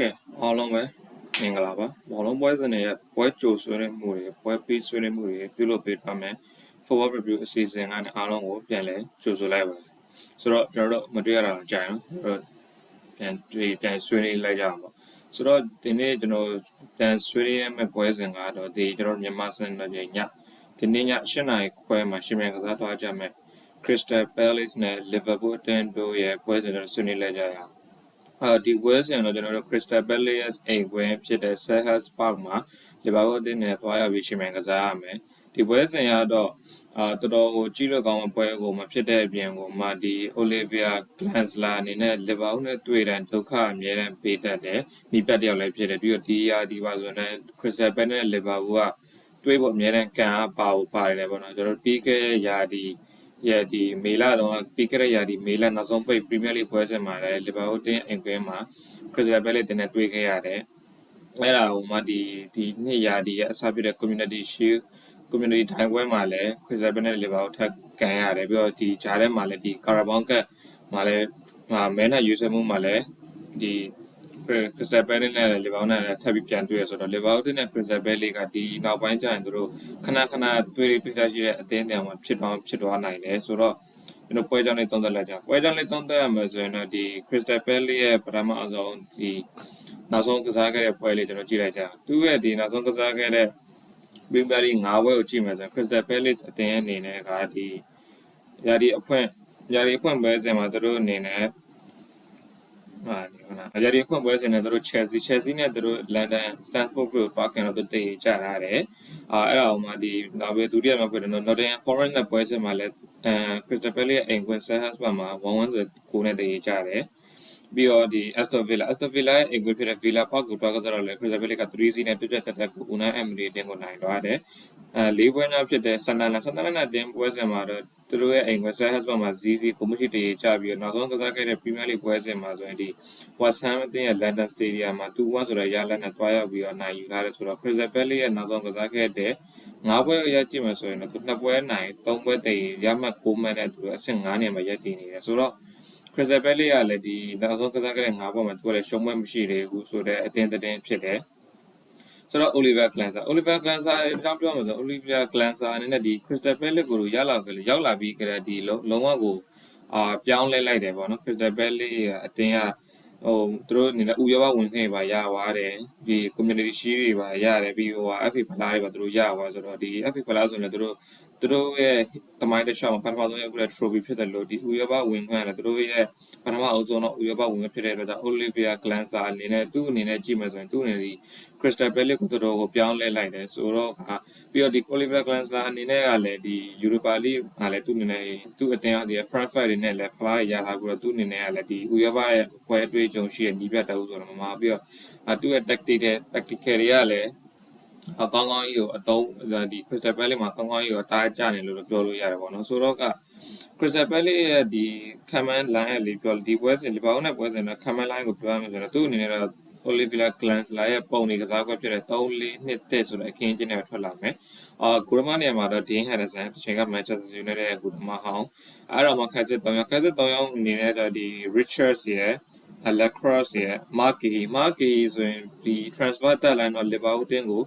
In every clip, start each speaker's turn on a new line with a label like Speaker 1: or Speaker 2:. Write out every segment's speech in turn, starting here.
Speaker 1: ကဲအားလုံးပဲမင်္ဂလာပါဘောလုံးပွဲစဉ်တွေရဲ့ပွဲကြိုဆွေးနွေးမှုတွေပွဲပြီးဆွေးနွေးမှုတွေပြုလုပ်ပေးထားမယ် forward review အစီအစဉ်ကနေအားလုံးကိုပြန်လဲကြိုဆိုလိုက်ပါတယ်ဆိုတော့ကျွန်တော်တို့မတွေ့ရတာတော့ကြာရင်တော့ပြန်တွေ့ပြန်ဆွေးနွေးလိုက်ကြအောင်ပေါ့ဆိုတော့ဒီနေ့ကျွန်တော်ပြန်ဆွေးနွေးရမယ့်ပွဲစဉ်ကတော့ဒီကျွန်တော်မြန်မာစံတော်ချိန်ညဒီနေ့ည8နာရီခွဲမှာရှင်မြန်ကစားသွားကြမယ် Crystal Palace နဲ့ Liverpool အသင်းတို့ရဲ့ပွဲစဉ်တွေဆွေးနွေးလိုက်ကြရအောင် အာဒီဝဲဆန်တော့ကျွန်တော်တို့ Crystal Palace အိမ်ကွင်းဖြစ်တဲ့ Selhurst Park မှာ Liverpool အသင်းနဲ့သွားရောက်ပြီးရှင်မြန်ကစားရမယ်ဒီပွဲစဉ်ရတော့အာတော်တော်ကိုကြီးလို့ကောင်းတဲ့ပွဲကိုမဖြစ်တဲ့အပြင်ကိုမှဒီ Olivia Glanzler အနေနဲ့ Liverpool နဲ့တွေ့တဲ့ဒုက္ခအမြဲတမ်းပေးတတ်တယ်။ဒီပတ်တယောက်လည်းဖြစ်တယ်ပြီးတော့ဒီရာဒီပါဆိုတော့ Crystal Palace နဲ့ Liverpool ကတွေးဖို့အမြဲတမ်းကံအားပါဖို့ပါတယ်ပေါ့နော်ကျွန်တော်ပြီးခဲ့ရာဒီ ရဲ့ဒီမေလာတော့ပြီးခဲ့တဲ့ရာဒီမေလာနောက်ဆုံးပိတ် Premier League ပွဲစဉ်မှာလည်းလီဗာပူးတင်းအင်ကွင်းမှာ Crystal Palace တင်းနဲ့တွေ့ခဲ့ရတယ်။အဲ့ဒါဟိုမှဒီဒီနှစ်ရာဒီရဲ့အစပြုတဲ့ Community Shield Community ထိုင်ပွဲမှာလည်း Crystal Palace နဲ့လီဗာပူးထပ်ကန်ရတယ်ပြီးတော့ဒီဂျားထဲမှာလည်းဒီ Carabao Cup မှာလည်းမဲနဲ့ယူဆမှုမှာလည်းဒီ Crystal Palace နဲ့ Liverpool နဲ့ထပ်ပြီးပြန်တွေ့ရဆိုတော့ Liverpool နဲ့ Crystal Palace ကဒီနောက်ပိုင်းကျရင်သူတို့ခဏခဏတွေ့တွေ့ထားရှိတဲ့အသင်းတရားမှာဖြစ်သွားဖြစ်သွားနိုင်တယ်ဆိုတော့ကျွန်တော်ပွဲကြောင်းလေးသုံးသပ်လိုက်ကြပွဲကြောင်းလေးသုံးသပ်ရမယ်ဆိုရင်တော့ဒီ Crystal Palace ရဲ့ပထမအဆုံးဒီနောက်ဆုံးကစားခဲ့တဲ့ပွဲလေးကျွန်တော်ကြည့်လိုက်ကြသူ့ရဲ့ဒီနောက်ဆုံးကစားခဲ့တဲ့ Premier League ၅ပွဲကိုကြည့်မယ်ဆိုရင် Crystal Palace အသင်းအနေနဲ့ကဒီရာဒီအဖွင့်ရာဒီအဖွင့်ပွဲစဉ်မှာသူတို့အနေနဲ့ ဟာဒီခုနအရာဒီဖွင့်ပွဲစဉ်နဲ့သူတို့ Chelsea Chelsea နဲ့သူတို့ London Stamford Bridge ကိုတွားကန်တော့သူတည်ကြတာတယ်အာအဲ့ဒါအောင်မှဒီနောက်ပဲဒုတိယမှာဖြစ်တယ်နော် Nottingham Forest နဲ့ပွဲစဉ်မှာလည်းအဲ Crystal Palace ရဲ့အိမ်ကွင်း Selhurst ဘက်မှာ1-1ဆိုကိုနဲ့တည်ကြတယ် ပြီးတော့ဒီ Aston Villa Aston Villa ရဲ့အိမ်ကွင်းဖြစ်တဲ့ Villa Park ကိုတွားကစားတော့လေ Crystal Palace က3-0နဲ့ပြည့်ပြည့်တက်တက်ကို Unai Emery တင်ကိုနိုင်သွားတယ်အဲလေးပွဲများဖြစ်တဲ့ Sunderland Sunderland နဲ့တင်ပွဲစဉ်မှာတော့သူတို့ရဲ့အိမ်ကွင်း Selhurst ဘက်မှာ ZZ ကိုမရှိတည်ကြပြီးတော့နောက်ဆုံးကစားခဲ့တဲ့ Premier League ပွဲစဉ်မှာဆိုရင်ဒီ West Ham အသင်းရဲ့ London Stadium မှာ2-1ဆိုတဲ့ရလဒ်နဲ့တွားရောက်ပြီးတော့နိုင်ယူထားတယ်ဆိုတော့ Crystal Palace ရဲ့နောက်ဆုံးကစားခဲ့တဲ့၅ပွဲအရကြည့်မှဆိုရင်တော့သူနှစ်ပွဲနိုင်၃ပွဲတည်ရမှတ်9မှတ်နဲ့သူအဆင့်9နေရာမှာရပ်တည်နေတယ်ဆိုတော့ Crystal Palace ကလည်းဒီနောက်ဆုံးကစားခဲ့တဲ့၅ပွဲမှာသူကလည်းရှုံးပွဲမရှိသေးဘူးဆိုတော့အတင်းတင်းဖြစ်တယ်ဆိုတော့ Oliver Glanzer Oliver Glanzer အကြောင်းပြောမှာဆို Oliver Glanzer အနေနဲ့ဒီ Crystal Palace ကိုရလာကြလေရောက်လာပြီးကြတဲ့ဒီလုံးဝကိုအာပြောင်းလဲလိုက်တယ်ပေါ့နော် Crystal Palace အတင်းက ဟိုသူတို့အနေနဲ့ဥရောပဝင်ခွင့်ပါရသွားတယ်ဒီ community shield တွေပါရတယ်ပြီးဟို FA ဖလားတွေပါသူတို့ရသွားဆိုတော့ဒီ FA ဖလားဆိုရင်လည်းသူတို့သူတို့ရဲ့တမိုင်းတစ်လျှောက်မှာပထမဆုံးရောက်ခဲ့တဲ့ trophy ဖြစ်တယ်လို့ဒီဥရောပဝင်ခွင့်ရတယ်သူတို့ရဲ့ပထမအဆုံးတော့ဥရောပဝင်ခွင့်ဖြစ်တဲ့အတွက်ကြောင့် Olivia Glanzer အနေနဲ့သူ့အနေနဲ့ကြည့်မယ်ဆိုရင်သူ့အနေနဲ့ဒီ Crystal Palace ကိုတော်တော်ကိုပြောင်းလဲလိုက်တယ်ဆိုတော့ကပြီးတော့ဒီ Olivia Glanzer အနေနဲ့ကလည်းဒီ Europa League ကလည်းသူ့အနေနဲ့သူ့အတင်းအဒီ Frankfurt တွေနဲ့လည်းဖလားရထားပြီးတော့သူ့အနေနဲ့ကလည်းဒီဥရောပရဲ့ပွဲအတွေ့အကြုံရှိတဲ့ညီပြတ်တအုပ်ဆိုတော့မမပြီးတော့သူ့ရဲ့ tactic တဲ့ tactical တွေကလည်းအကောင်းကောင်းကြီးကိုအတုံးဒီ Crystal Palace မှာကောင်းကောင်းကြီးကိုအသားကျနေလို့ပြောလို့ရတယ်ပေါ့နော်ဆိုတော့က Crystal Palace ရဲ့ဒီ command line ရဲ့လေပြောဒီပွဲစဉ်ဒီဘောင်းနဲ့ပွဲစဉ်တော့ command line ကိုပြောရမယ်ဆိုတော့သူ့အနေနဲ့တော့ Olivia Glanzler ရဲ့ပုံနေကစားကွက်ဖြစ်တဲ့3-4နှစ်တက်ဆိုတဲ့အခင်းချင်းတွေထွက်လာမယ်။အာဂူရမနေရာမှာတော့ Dean Henderson တစ်ချိန်က Manchester United ရဲ့ဂူရမဟောင်းအဲ့တော့မှခိုက်စစ်3ယောက်ခိုက်စစ်3ယောက်အနေနဲ့တော့ဒီ Richards ရဲ့ Lacrosse ရဲ့ Marky Marky ဆိုရင်ဒီ transfer deadline တော့ Liverpool တင်းကို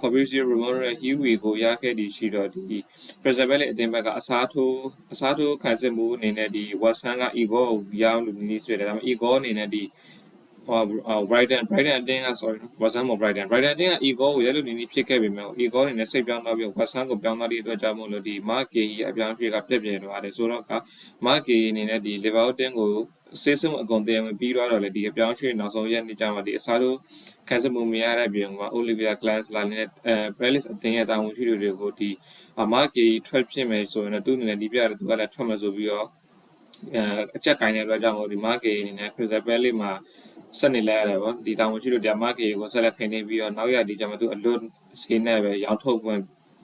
Speaker 1: Fabrizio Romano ရဲ့ Huey ကိုရခဲ့ဒီရှိတော့ဒီ Crystal Palace အတင်းဘက်ကအစားထိုးအစားထိုးခိုင်စစ်မှုအနေနဲ့ဒီ West Ham က Igor ကိုရောင်းလို့နီးနီးဆွဲတယ်ဒါပေမဲ့ Igor အနေနဲ့ဒီဟို Brighton Brighton အတင်းက sorry West Ham ကို Brighton Brighton အတင်းက Igor ကိုရလို့နီးနီးဖြစ်ခဲ့ပေမဲ့ Igor အနေနဲ့စိတ်ပြောင်းတော့ပြီး West Ham ကိုပြောင်းသွားတဲ့အတွက်ကြောင့်မို့လို့ဒီ Mark Gay ရဲ့အပြောင်းအရွှေ့ကပြက်ပြဲသွားတယ်ဆိုတော့က Mark Gay အနေနဲ့ဒီ Liverpool တင်းကို စေးစုံအကုန်တရားဝင်ပြီးတော့လည်းဒီအပြောင်းရွှေ့နောက်ဆုံးရက်နေကြမှာဒီအစားတို့ခန်းစမှုမရတဲ့ပြင်က Olivia Glanzler နဲ့အဲ Palace အသင်းရဲ့တာဝန်ရှိသူတွေကိုဒီအမကီထွက်ဖြစ်မယ်ဆိုရင်တော့သူ့အနေနဲ့ဒီပြတယ်သူကလည်းထွက်မယ်ဆိုပြီးတော့အဲအချက်ကင်တဲ့အတွက်ကြောင့်မို့ဒီ market အနေနဲ့ Crystal Palace မှာဆက်နေလိုက်ရတယ်ပေါ့ဒီတာဝန်ရှိသူဒီ market ကိုဆက်လက်ထိန်းသိမ်းပြီးတော့နောက်ရဒီကျမှသူအလွတ်စကင်းနဲ့ပဲရောင်းထုတ်ပွင့်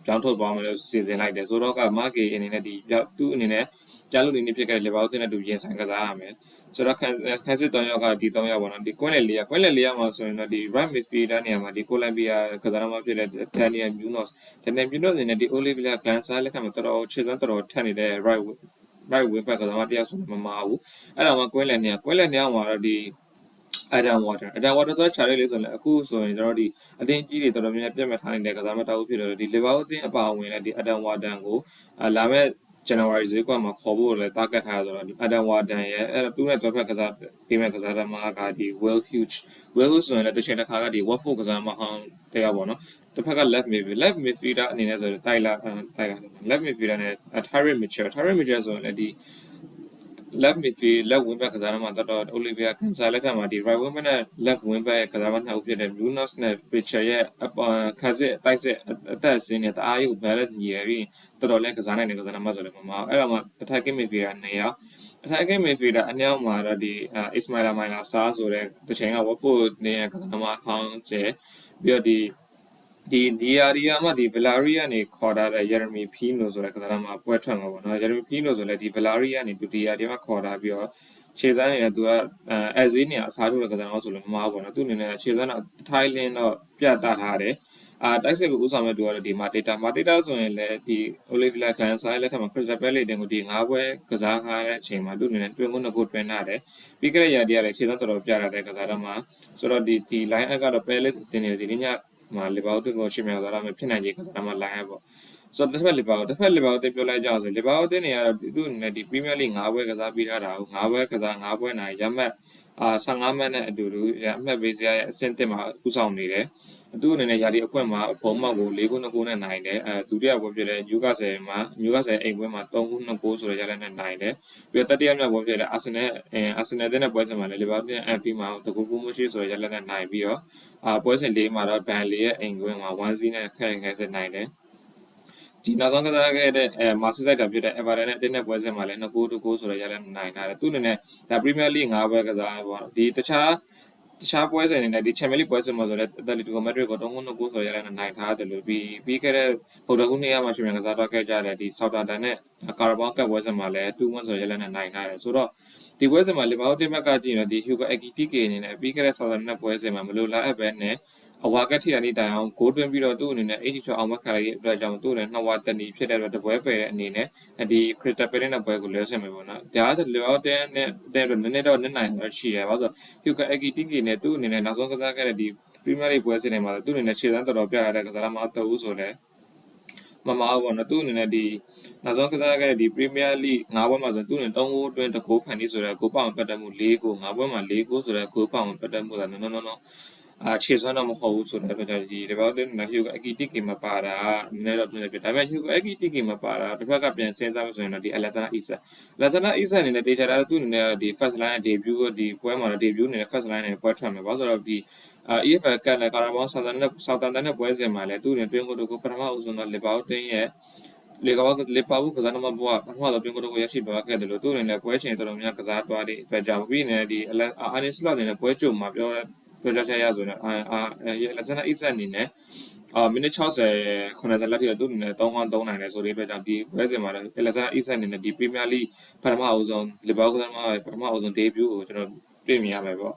Speaker 1: ကြောင်းထုတ်သွားမယ်လို့စီစဉ်လိုက်တယ်ဆိုတော့က market အနေနဲ့ဒီသူ့အနေနဲ့ကြားလို့နေနေဖြစ်ခဲ့တဲ့ level တင်တဲ့သူရင်ဆိုင်ကစားရမယ် ဆိုတော့ခန်းခန်းစစ်3ယောက်ကဒီ3ယောက်ပေါ့နော်ဒီကွင်းလေ4ယောက်ကွင်းလေ4ယောက်မှာဆိုရင်တော့ဒီ right midfielder နေရာမှာဒီကိုလံဘီယာကစားသမားဖြစ်တဲ့ Daniel Munoz Daniel Munoz အနေနဲ့ဒီ Olivia Glanzler လက်ထက်မှာတော်တော်ခြေစွမ်းတော်တော်ထက်နေတဲ့ right right wing back ကစားသမားတယောက်ဆိုမမဘူးအဲ့ဒါမှကွင်းလေနေရာကွင်းလေနေရာမှာတော့ဒီ Adam Water Adam Water ဆိုတဲ့ chart လေးဆိုရင်လည်းအခုဆိုရင်ကျွန်တော်တို့ဒီအတင်းကြီးတွေတော်တော်များများပြတ်မှတ်ထားနေတဲ့ကစားမတောက်ဖြစ်လို့ဒီ Liverpool အတင်းအပါဝင်တဲ့ဒီ Adam Water ကိုလာမဲ့ January ဈေးကွက်မှာခေါ်ဖို့လည်းတာဂက်ထားဆိုတော့ဒီ Adam Warden ရဲ့အဲ့သူနဲ့ကြောဖက်ကစားပေးမဲ့ကစားသမားကဒီ Will Hughes Will Hughes ဆိုရင်လည်းတစ်ချိန်တစ်ခါကဒီ Watford ကစားသမားဟောင်းတရားပေါ့နော်တစ်ဖက်က left midfield left midfielder အနေနဲ့ဆိုရင်တိုက်လာတိုက်လာ left midfielder နဲ့ Tyrone Mitchell Tyrone Mitchell ဆိုရင်လည်းဒီ left midfield left wing back ကစားသမားတော်တော် Olivia Kansa လက်ထက်မှာဒီ right wing back နဲ့ left wing back ကစားသမားနှစ်ဦးဖြစ်တဲ့ Munoz နဲ့ Richard ရဲ့ခါစစ်တိုက်စစ်အသက်အစင်းနဲ့တအားရုပ် balance ညီရပြီးတော်တော်လေးကစားနိုင်တဲ့ကစားသမားဆိုလည်းမမအောင်အဲ့တော့မှ attacking midfielder နေရာ attacking midfielder အနည်းမှာတော့ဒီ Ismaila Maila Sarr ဆိုတဲ့တစ်ချိန်က Watford နဲ့ကစားသမားဟောင်းကျပြီးတော့ဒီ ဒီဒီယာဒီယာမှာဒီ Valeria နေခေါ်ထားတဲ့ Jeremy Pino ဆိုတဲ့ကစားသမားပွဲထွက်မှာပေါ့နော် Jeremy Pino ဆိုလည်းဒီ Valeria နေသူဒီယာဒီမှာခေါ်ထားပြီးတော့ခြေစမ်းနေတဲ့သူကအဲဇီးနေအစားထိုးတဲ့ကစားသမားဆိုလို့မမှားဘူးပေါ့နော်သူအနေနဲ့ခြေစမ်းတော့ထိုင်းလင်းတော့ပြတ်သားထားတယ်အာတိုက်စစ်ကိုဥဆောင်မဲ့သူကတော့ဒီမာတေတာမာတေတာဆိုရင်လည်းဒီ Olivia Clan ဆိုင်လက်ထက်မှာ Crystal Palace တင်ကိုဒီ၅ပွဲကစားခါတဲ့အချိန်မှာသူအနေနဲ့တွင်ကုန်းနှစ်ခုတွင်လာတယ်ပြီးခဲ့တဲ့ရာသီကလည်းခြေစမ်းတော်တော်ပြလာတဲ့ကစားသမားဆိုတော့ဒီဒီ line up ကတော့ Palace တင်နေဒီည မှာလီဗာပူးတင်ကိုရှင်းပြသွားတာမျိုးဖြစ်နိုင်ခြေကစားသမား line up ပေါ့ဆိုတော့တစ်ဖက်လီဗာပူးတစ်ဖက်လီဗာပူးတင်ပြောလိုက်ကြအောင်ဆိုလီဗာပူးတင်နေရတော့သူ့အနေနဲ့ဒီ Premier League ၅ပွဲကစားပြီးထားတာကို၅ပွဲကစား၅ပွဲနိုင်ရမှတ်အာ15မိနစ်အတူတူအမှတ်ပေးစရာရဲ့အဆင့်တက်မှာဥဆောင်နေတယ် သူ့အနေနဲ့ယာဒီအခွင့်မှာဘုံမောက်ကို၄ခု2ခုနဲ့နိုင်တယ်အဲဒုတိယပွဲဖြစ်တဲ့ Newcastle မှာ Newcastle အိမ်ပွဲမှာ3ခု2ခုဆိုတဲ့ရလနဲ့နိုင်တယ်ပြီးတော့တတိယမြောက်ပွဲဖြစ်တဲ့ Arsenal အဲ Arsenal တဲ့ပွဲစဉ်မှာလည်း Liverpool Anfield မှာတကူကူမရှိဆိုတဲ့ရလနဲ့နိုင်ပြီးတော့အာပွဲစဉ်၄မှာတော့ Burnley ရဲ့အိမ်ကွင်းမှာ1-0နဲ့ခက်ခဲဆက်နိုင်တယ်ဒီနောက်ဆုံးကစားခဲ့တဲ့အဲမာစီဆိုင်တာဖြစ်တဲ့ Everton နဲ့တင်းတဲ့ပွဲစဉ်မှာလည်း2ဂိုး2ဂိုးဆိုတော့ရလဲနိုင်တာတယ်သူအနေနဲ့ဒါ Premier League 5ပွဲကစားပေါ့ဒီတခြား တခြားပွဲစဉ်တွေနဲ့ဒီ Champions League ပွဲစဉ်မှာဆိုလည်း Atletico Madrid ကို3ဂိုး2ဂိုးဆိုရလဲနိုင်ထားတယ်လို့ပြီးပြီးခဲ့တဲ့ဗုဒ္ဓဟူးနေ့ကမှရှင်မြန်ကစားတော့ခဲ့ကြတဲ့ဒီ Southampton နဲ့ Carabao Cup ပွဲစဉ်မှာလည်း2-1ဆိုရလဲနိုင်ထားတယ်ဆိုတော့ဒီပွဲစဉ်မှာ Liverpool တင်းဘက်ကကြည့်ရင်ဒီ Hugo Ekitike အနေနဲ့ပြီးခဲ့တဲ့ Southampton နဲ့ပွဲစဉ်မှာမလိုလားအပ်ပဲနဲ့ အဝါကက်ထိတာနေတိုင်အောင်ဂိုးသွင်းပြီးတော့သူ့အနေနဲ့86အောင်မခါရရဲ့အတွက်ကြောင့်သူ့အနေနဲ့နှစ်ဝါတနီဖြစ်တဲ့အတွက်တပွဲပယ်တဲ့အနေနဲ့ဒီ Crystal Palace နဲ့ပွဲကိုလဲဆင်မယ်ပေါ့နော်။ဒါကလေအော်တဲနဲ့တဲ့နည်းနည်းတော့နည်းနိုင်တော့ရှိရပါဆိုတော့ Hugo Ekitike နဲ့သူ့အနေနဲ့နောက်ဆုံးကစားခဲ့တဲ့ဒီ Premier League ပွဲစဉ်တွေမှာသူ့အနေနဲ့ခြေစမ်းတော်တော်ပြလာတဲ့ကစားသမားတအူးဆိုလဲမမအောင်ပေါ့နော်သူ့အနေနဲ့ဒီနောက်ဆုံးကစားခဲ့တဲ့ဒီ Premier League ၅ပွဲမှာဆိုသူ့အနေနဲ့3ဂိုးအတွင်းတဂိုးဖန်ပြီးဆိုတော့ဂိုးပောင်ပတ်တက်မှု၄ဂိုး၅ပွဲမှာ၄ဂိုးဆိုတော့ဂိုးပောင်ပတ်တက်မှုကနော်နော်နော် အာခြေစွမ်းတော့မဟုတ်ဘူးဆိုတဲ့အတွက်ကြောင့်ဒီ development နဲ့ Hugo Ekitike မပါတာနည်းနည်းတော့တွင်းပြဒါပေမဲ့ Hugo Ekitike မပါတာတစ်ဖက်ကပြန်စဉ်းစားလို့ဆိုရင်တော့ဒီ Alexander Isak Alexander Isak အနေနဲ့ data တော့သူ့အနေနဲ့ဒီ first line debut ကိုဒီပွဲမှာတော့ debut အနေနဲ့ first line နဲ့ပွဲထွက်မှာပါဆိုတော့ဒီအာ EFL ကလည်း Carabao Southampton နဲ့ Southampton နဲ့ပွဲစဉ်မှာလည်းသူ့အနေနဲ့တွင်းကိုကိုပထမအဆုံးတော့ Liverpool ရဲ့လေကဘာလေပါဘူးကစားနမဘွားပထမတော့ပြင်ကတော့ရရှိပါခဲ့တယ်လို့သူ့အနေနဲ့ပွဲချိန်တော်တော်များကစားသွားတဲ့အတွက်ကြောင့်ပြီးနေဒီအာနီစလော့အနေနဲ့ပွဲကြုံမှာပြော ပြောကြားချက်ရဆိုတော့အာအာလက်စနာအစ်ဆက်အနေနဲ့အာမိနစ်60 90လက်ထိတော့သူ့အနေနဲ့3ကောင်း3နိုင်တယ်ဆိုတဲ့အတွက်ကြောင့်ဒီပွဲစဉ်မှာတော့လက်စနာအစ်ဆက်အနေနဲ့ဒီပရီးမီးယားလိပထမအဦးဆုံးလီဗာပူးကစားမှာပထမအဦးဆုံးဒေဘျူးကိုကျွန်တော်တွေ့မြင်ရမယ်ပေါ့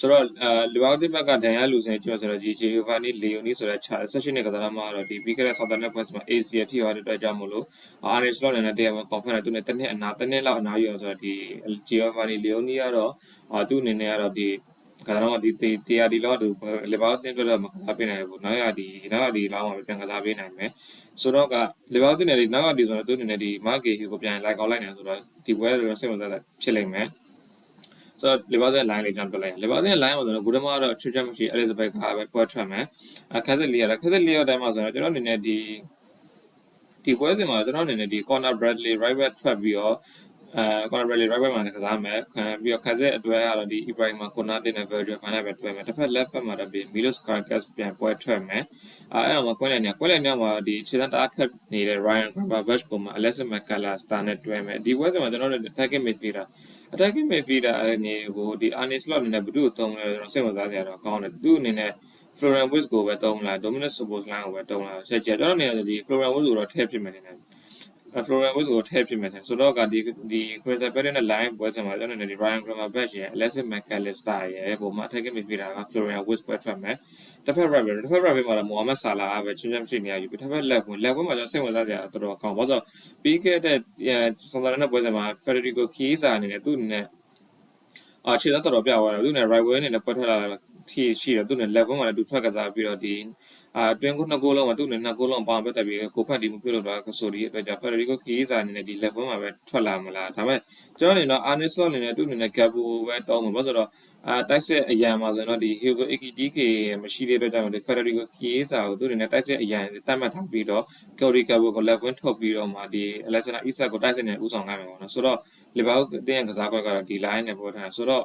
Speaker 1: ဆိုတော့အဲလီဗာပူးဘက်ကဒန်ယာလူစင်ကျော်ဆိုတော့ဂျီဂျီယိုဗာနီလီယိုနီဆိုတဲ့ဆက်ရှင်နဲ့ကစားသမားတော့ဒီပြီးခဲ့တဲ့ဆောက်တန်နဲ့ပွဲစဉ်မှာ ACL ထိရောက်တဲ့အတွက်ကြောင့်မို့လို့အာရီစလော့နဲ့တရားဝင် confirm နဲ့သူနဲ့တစ်နှစ်အနာတစ်နှစ်လောက်အနာယူအောင်ဆိုတော့ဒီဂျီယိုဗာနီလီယိုနီကတော့အာသူ့အနေနဲ့ကတော့ဒီ ကစားတော့ဒီတရားဒီလောက်သူလေဘောက်တင်ပြတော့မကစားပေးနိုင်ဘူးနောက်ရဒီနောက်ကဒီလောက်မှပြန်ကစားပေးနိုင်မယ်ဆိုတော့ကလေဘောက်တင်နေဒီနောက်ကဒီဆိုတော့သူအနေနဲ့ဒီမာဂေဟီကိုပြန်လိုက်ကောက်လိုက်နေဆိုတော့ဒီပွဲတော့စိတ်ဝင်စားတာဖြစ်လိမ့်မယ်ဆိုတော့ liver တဲ့ line လေးကျွန်တော်ပြလိုက်ရ liver တဲ့ line မှာဆိုတော့ဂူဒမကတော့ချွတ်ချက်မရှိ elizabeth ကပဲပွဲထွက်မယ်အခက်စစ်လေးရတယ်ခက်စစ်လေးရတဲ့မှာဆိုတော့ကျွန်တော်အနေနဲ့ဒီဒီပွဲစဉ်မှာကျွန်တော်အနေနဲ့ဒီ corner bradley right back ထွက်ပြီးတော့ အဲ corner bradley right back မှာလည်းကစားမယ်ခံပြီးတော့ခက်စစ်အတွဲကတော့ဒီ ibrahim konate နဲ့ virgil van dijk ပဲတွဲမယ်တစ်ဖက် left back မှာတော့ဒီ milos carcass ပြန်ပွဲထွက်မယ်အဲအဲ့တော့မှာကွဲလိုက်နေကွဲလိုက်နေမှာဒီခြေစမ်းတအားထက်နေတဲ့ ryan gravenberch ကိုမှ alexis mcallister နဲ့တွဲမယ်ဒီပွဲစဉ်မှာကျွန်တော်တို့ attacking midfielder attacking midfielder အနေကိုဒီ Arne Slot အနေနဲ့ဘယ်သူ့ကိုသုံးလဲဆိုတော့စိတ်ဝင်စားစရာတော့ကောင်းတယ်သူ့အနေနဲ့ Florian Wirtz ကိုပဲသုံးလား Dominic Szoboszlai ကိုပဲသုံးလားဆက်ကြကျွန်တော်အနေနဲ့ဒီ Florian Wirtz ကိုတော့ထည့်ဖြစ်မယ်နေတယ် Florian Wirtz ကိုထည့်ဖြစ်မယ်ဆိုတော့ကဒီဒီ Crystal Palace နဲ့ line ပွဲစဉ်မှာကျွန်တော်အနေနဲ့ဒီ Ryan Gravenberch ရဲ့ Alexis McAllister ရဲ့ကိုမှ attacking midfielder က Florian Wirtz ပွဲထွက်မယ်တစ်ဖက် right တစ်ဖက် right မှာတော့ Mohamed Salah ကပဲချင်းချင်းရှိနေရယူပြီးတစ်ဖက် left ဝင် left မှာကျွန်တော်စိတ်ဝင်စားစရာတော်တော်ကောင်းဘာလို့ဆိုပြီးခဲ့တဲ့ဆောင်းသားနဲ့ပွဲစဉ်မှာ Federico Chiesa အနေနဲ့သူ့အနေနဲ့အာခြေသက်တော်တော်ပြသွားတယ်သူနဲ့ right way အနေနဲ့ပွက်ထွက်လာတာထိရှိတယ်သူနဲ့ level မှာလည်းသူထွက်ကစားပြီးတော့ဒီ အာတွင်းကိုနှစ်ကိုလုံးမှာသူနဲ့နှစ်ကိုလုံးပေါင်းပတ်သက်ပြီးကိုဖတ်ဒီမှုပြုတ်လို့တော့ကဆိုဒီအတွက်ကြောင့် Federico Chiesa အနေနဲ့ဒီ level မှာပဲထွက်လာမလားဒါပေမဲ့ကျွန်တော်အနေနဲ့ Arne Slot အနေနဲ့သူ့အနေနဲ့ Gabo ပဲတောင်းမှာဘာလို့ဆိုတော့အာတိုက်ဆက်အရန်မှာဆိုတော့ဒီ Hugo Ekitike မရှိတဲ့အတွက်ကြောင့်ဒီ Federico Chiesa ကိုသူ့အနေနဲ့တိုက်ဆက်အရန်တတ်မှတ်ထားပြီးတော့ Corey Gabo ကို level ထုတ်ပြီးတော့မှဒီ Alexander Isak ကိုတိုက်ဆက်နေဥဆောင်ခိုင်းမှာပေါ့နော်ဆိုတော့ Liverpool တင်းရဲ့ကစားကွက်ကတော့ဒီ line နဲ့ပေါ်ထားတာဆိုတော့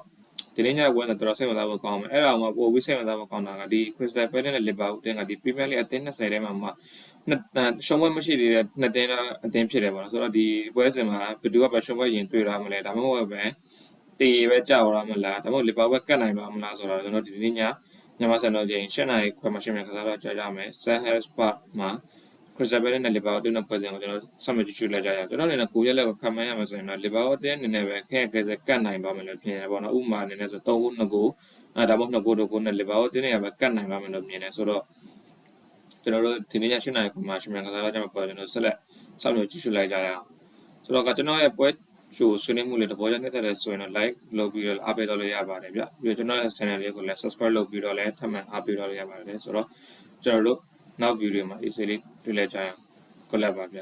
Speaker 1: ဒီနေ့ညဝယ်တော့တော်တော်စိတ်ဝင်စားဖို့ကောင်းမယ်အဲ့ဒါမှပိုပြီးစိတ်ဝင်စားဖို့ကောင်းတာကဒီ Crystal Palace နဲ့ Liverpool တင်းကဒီ Premier League အသင်း20ထဲမှာမှနှစ်ရှုံးပွဲမရှိသေးတဲ့နှစ်တင်းအသင်းဖြစ်တယ်ပေါ့နော်ဆိုတော့ဒီပွဲစဉ်မှာဘယ်သူကပဲရှုံးပွဲရင်တွေ့ရမလဲဒါမှမဟုတ်ပဲတေးပဲကြောက်ရမလားဒါမှမဟုတ် Liverpool ကတ်နိုင်ပါမလားဆိုတော့ကျွန်တော်ဒီနေ့ညညမစံတော်ချိန်7နာရီခွဲမှရှင်းမယ်ကစားတော့ကြာကြမယ် Sandhurst Park မှာ Crystal Palace နဲ့ Liverpool တို့နဲ့ပွဲစဉ်ကိုကျွန်တော်ဆက်မကြည့်ရှုလိုက်ကြရအောင်ကျွန်တော်အနေနဲ့ကိုရက်လက်ကိုခံမှန်းရမှာဆိုရင်တော့ Liverpool အတင်းအနေနဲ့ပဲခဲခဲစကတ်နိုင်ပါမယ်လို့ပြင်ရပေါ့နော်ဥပမာအနေနဲ့ဆို3ခု2ခုအဲဒါမှမဟုတ်2ခု2ခုနဲ့ Liverpool အတင်းနဲ့ပဲကတ်နိုင်ပါမယ်လို့မြင်တယ်ဆိုတော့ကျွန်တော်တို့ဒီနေ့ည7နာရီခွဲမှရှင်းမယ်ကစားတော့ကြမှာပွဲကျွန်တော်ဆက်လက်ဆက်လို့ကြည့်ရှုလိုက်ကြရအောင်ဆိုတော့ကကျွန်တော်ရဲ့ပွဲချိုဆွေးနွေးမှုလေးတဘောကြနေတဲ့ဆိုရင်တော့ like လုပ်ပြီးတော့အားပေးတော့လို့ရပါတယ်ဗျပြီးတော့ကျွန်တော်ရဲ့ channel လေးကိုလည်း subscribe လုပ်ပြီးတော့လည်းထပ်မံအားပေးတော့လို့ရပါတယ်ဆိုတော့ကျွန်တော်တို့နောက် video မှာ easily တွေ့လဲကြရအောင် collab ပါဗျ